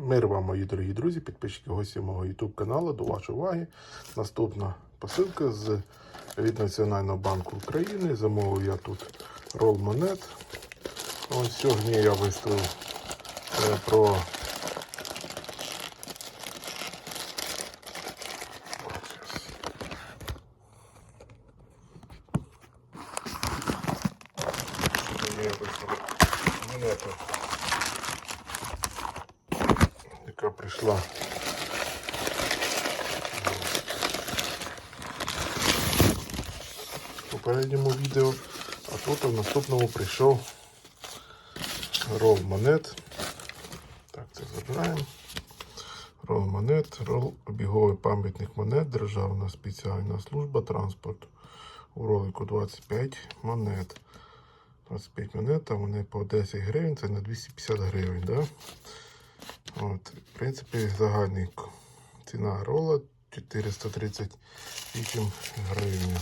Мир вам, мої дорогі друзі, підписчики гості мого YouTube каналу. До вашої уваги. Наступна посилка з від Національного банку України. Замовив я тут рол монет. Ось сьогодні я виставив е, про я яка в попередньому відео, а тут в наступному прийшов рол монет. Так, це забираємо. Рол монет, рол обіговий пам'ятник монет, Державна спеціальна служба транспорту. У ролику 25 монет. 25 монет, а вони по 10 гривень, це на 250 гривень. Да? От, в принципі, загальний ціна рола 438 гривень.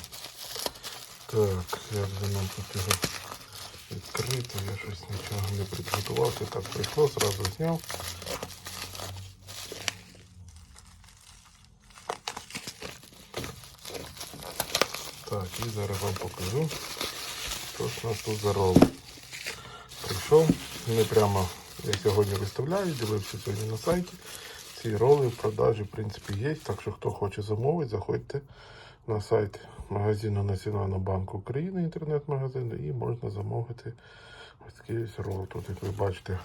Так, як же нам тут його відкрити? Я щось нічого не підготувався. Так прийшло, зразу зняв. Так, і зараз вам покажу, що ж нас тут за рол. Прийшов, не прямо сьогодні виставляю, дивився сьогодні на сайті. Ці роли в продажі, в принципі, є. Так що хто хоче замовити, заходьте на сайт магазину Національного банку України, інтернет-магазину, і можна замовити ось такий рол. Тут, як ви бачите,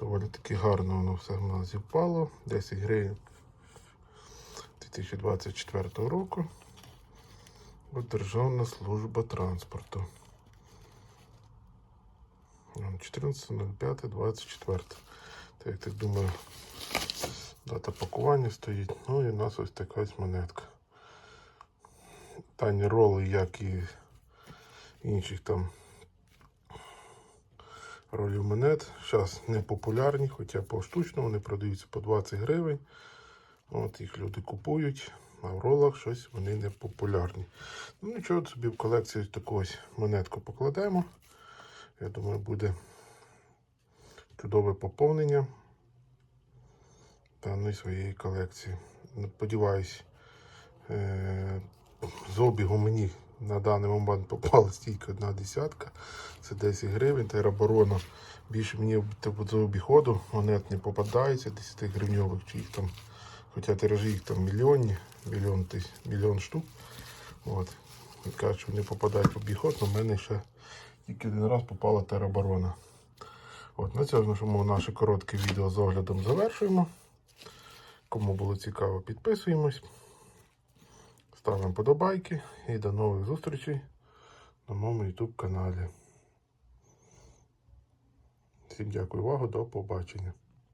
доволі таки гарно воно все в нас зіпало. 10 гривень 2024 року. От Державна служба транспорту. 14.05.24. Так, так думаю, дата пакування стоїть. Ну і у нас ось така ось монетка. Тані роли, як і інших там ролів монет. Зараз не популярні, хоча поштучно вони продаються по 20 гривень. От їх люди купують, а в ролах щось вони не популярні. Ну нічого, собі в колекцію таку ось монетку покладемо. Я думаю, буде чудове поповнення даної своєї колекції. Сподіваюсь, е, з обігу мені на даний момент попала стільки одна десятка. Це 10 гривень. Тероборона більше мені з обіходу монет не попадається, 10 гривньових чи їх там. Хоча тиражі їх там мільйонні, мільйон, тис- мільйон штук. От. Кажуть, що вони попадають в обіход, але в мене ще тільки один раз попала тероборона. От, на цьому наше коротке відео з оглядом завершуємо. Кому було цікаво, підписуємось, ставимо подобайки і до нових зустрічей на моєму YouTube каналі. Всім дякую увагу, до побачення.